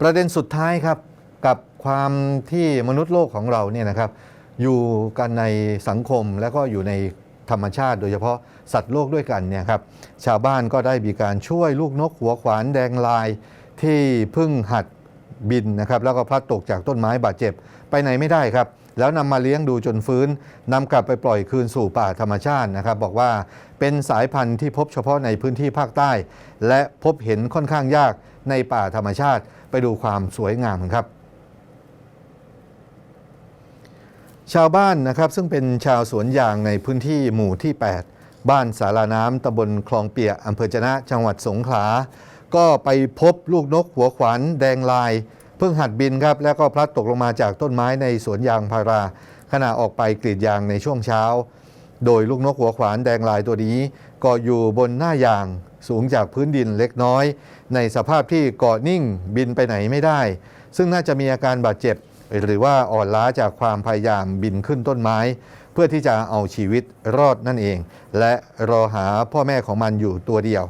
ประเด็นสุดท้ายครับกับความที่มนุษย์โลกของเราเนี่ยนะครับอยู่กันในสังคมและก็อยู่ในธรรมชาติ โดยเฉพาะสัตว์โลกด้วยกันเนี่ยครับชาวบ้านก็ได้มีการช่วยลูกนกหัวขวานแดงลายที่เพิ่งหัดบินนะครับแล้วก็พลัดตกจากต้นไม้บาดเจ็บไปไหนไม่ได้ครับ แล้วนำมาเลี้ยงดูจนฟื้นนำกลับไปปล่อยคืนสู่ป่าธรรมชาตินะครับ บอกว่าเป็นสายพันธุ์ที่พบเฉพาะในพื้นที่ภาคใต้ และพบเห็นค่อนข้างยากในป่าธรรมชาติ ไปดูความสวยงามกันครับ ชาวบ้านนะครับซึ่งเป็นชาวสวนยางในพื้นที่หมู่ที่ 8 บ้านสาราน้ำตำบลคลองเปียอำเภอจนะจังหวัดสงขลา ก็ไปพบลูกนกหัวขวานแดงลาย เพิ่งหัดบินครับ แล้วก็พลัดตกลงมาจากต้นไม้ในสวนยางพารา ขณะออกไปกรีดยางในช่วงเช้า โดยลูกนกหัวขวานแดงลายตัวนี้ก็อยู่บนหน้ายางสูงจากพื้นดินเล็กน้อย ในสภาพที่เกาะนิ่งบินไปไหนไม่ได้ ซึ่งน่าจะมีอาการบาดเจ็บ หรือว่าอ่อนล้าจากความพยายามบินขึ้นต้นไม้ เพื่อที่จะเอาชีวิตรอดนั่นเอง และรอหาพ่อแม่ของมันอยู่ตัวเดียว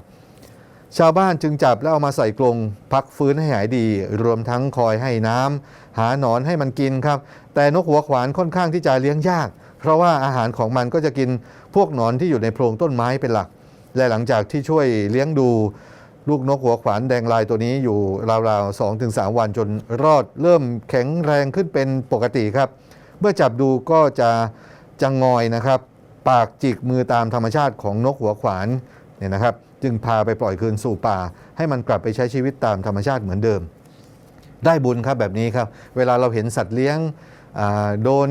ชาวบ้านจึงจับแล้วเอามาใส่กรงพักฟื้นให้หายดี รวมทั้งคอยให้น้ำหาหนอนให้มันกินครับ แต่นกหัวขวานค่อนข้างที่จะเลี้ยงยาก เพราะว่าอาหารของมันก็จะกินพวกหนอนที่อยู่ในโพรงต้นไม้เป็นหลัก และหลังจากที่ช่วยเลี้ยงดูลูกนกหัวขวานแดงลายตัวนี้อยู่ราวๆ2-3วันจนรอดเริ่มแข็งแรงขึ้นเป็นปกติครับ เมื่อจับดูก็จะจะงอยนะครับ ปากจิกมือตามธรรมชาติของนกหัวขวานเนี่ยนะครับ จึงพาไปปล่อยคืนสู่ป่า ให้มันกลับไปใช้ชีวิตตามธรรมชาติเหมือนเดิม ได้บุญครับแบบนี้ครับ เวลาเราเห็นสัตว์เลี้ยงโดน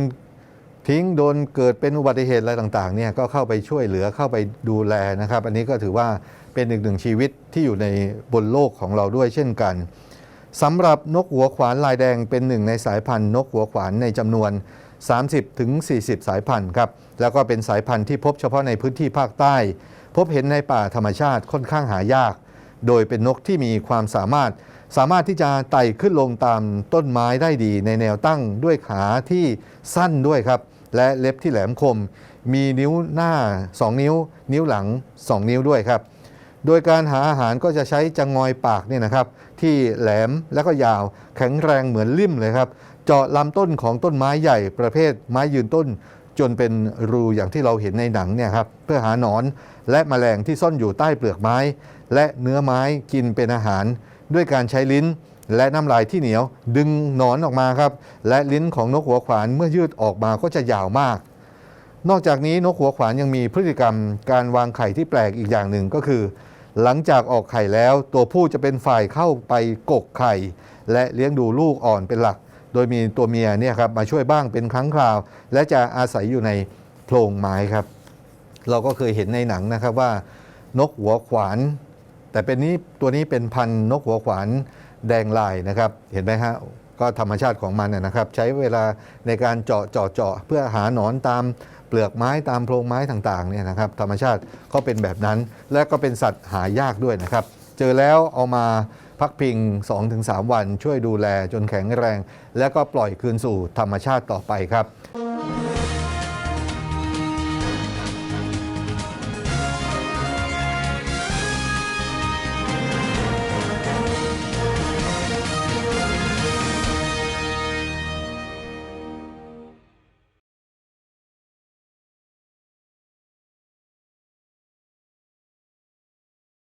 ทิ้งโดนเกิดเป็นอุบัติเหตุอะไรต่างๆเนี่ยก็เข้าไปช่วยเหลือเข้าไปดูแลนะครับ อันนี้ก็ถือว่าเป็นอีกหนึ่งชีวิตที่อยู่ในบนโลกของเราด้วยเช่นกันสำหรับนกหัวขวานลายแดงเป็นหนึ่งในสายพันธุ์นกหัวขวานในจำนวน 30ถึง40 สายพันธุ์ครับแล้วก็เป็นสายพันธุ์ที่พบเฉพาะในพื้นที่ภาคใต้พบเห็นในป่าธรรมชาติค่อนข้างหายาก โดยเป็นนกที่มีความสามารถ สามารถที่จะไต่ขึ้นลงตามต้นไม้ได้ดี ในแนวตั้งด้วยขาที่สั้นด้วยครับ และเล็บที่แหลมคม มีนิ้วหน้า 2 นิ้ว นิ้วหลัง 2 นิ้วด้วยครับโดยการหาอาหารก็จะใช้จงงอยปากเนี่ยนะครับ ที่แหลมและก็ยาวแข็งแรงเหมือนลิ่มเลยครับ เจาะลำต้นของต้นไม้ใหญ่ประเภทไม้ยืนต้น จนเป็นรูอย่างที่เราเห็นในหนังเนี่ยครับเพื่อหาหนอนและแมลงที่ซ่อนอยู่ใต้เปลือกไม้ และเนื้อไม้กินเป็นอาหาร ด้วยการใช้ลิ้นและน้ำลายที่เหนียว ดึงหนอนออกมาครับ และลิ้นของนกหัวขวานเมื่อยืดออกมาก็จะยาวมาก นอกจากนี้นกหัวขวานยังมีพฤติกรรมการวางไข่ที่แปลกอีกอย่างหนึ่งก็คือ หลังจากออกไข่แล้ว ตัวผู้จะเป็นฝ่ายเข้าไปกกไข่ และเลี้ยงดูลูกอ่อนเป็นหลัก ดยมีตัวเมียเนี่ยครับมาช่วยบ้างเป็นครั้งคราว และจะอาศัยอยู่ในโพรงไม้ครับ เราก็เคยเห็นในหนังนะครับว่านกหัวขวาน แต่เป็นนี้ตัวนี้เป็นพันนกหัวขวานแดงลายนะครับ เห็นไหมฮะก็ธรรมชาติของมันนะนะครับ ใช้เวลาในการเจาะเจาะเจาะเพื่อหาหนอนตามเปลือกไม้ตามโพรงไม้ต่างๆเนี่ยนะครับ ธรรมชาติก็เป็นแบบนั้น และก็เป็นสัตว์หายากด้วยนะครับ เจอแล้วเอามา พักพิง 2-3 วันช่วยดูแลจนแข็งแรง แล้วก็ปล่อยคืนสู่ธรรมชาติต่อไปครับ